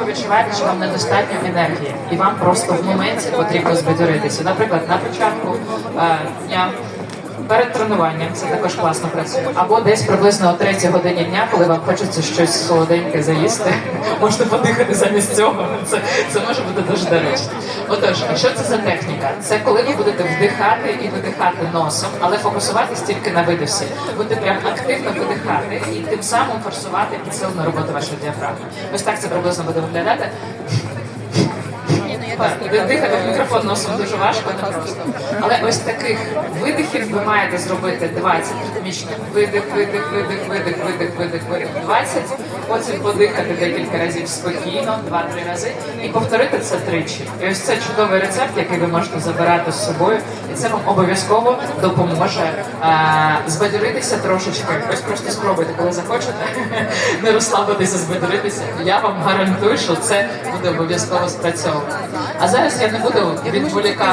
ви відчуваєте, що вам недостатньо енергії, і вам просто в моменті потрібно збадьоритися. Наприклад, на початку е, дня. Перед тренуванням це також класно працює. Або десь приблизно о третій годині дня, коли вам хочеться щось солоденьке заїсти, можна подихати замість цього. Це, це може бути дуже доречно. Отож, що це за техніка? Це коли ви будете вдихати і видихати носом, але фокусуватись тільки на видосі. Будете прям активно видихати і тим самим форсувати підсилену роботу вашої діафрагми. Ось так це приблизно буде виглядати. Так, Дихати в мікрофон носом дуже важко, не просто. Але ось таких видихів ви маєте зробити 20 ритмічних видих, видих, видих, видих, видих, видих, видих 20. Потім подихати декілька разів спокійно, 2-3 рази, і повторити це тричі. І ось це чудовий рецепт, який ви можете забирати з собою, і це вам обов'язково допоможе а, збадьоритися трошечки. Ось просто спробуйте, коли захочете не розслабитися, збадьоритися. Я вам гарантую, що це буде обов'язково спрацьовувати. А зараз я не буду відволікати.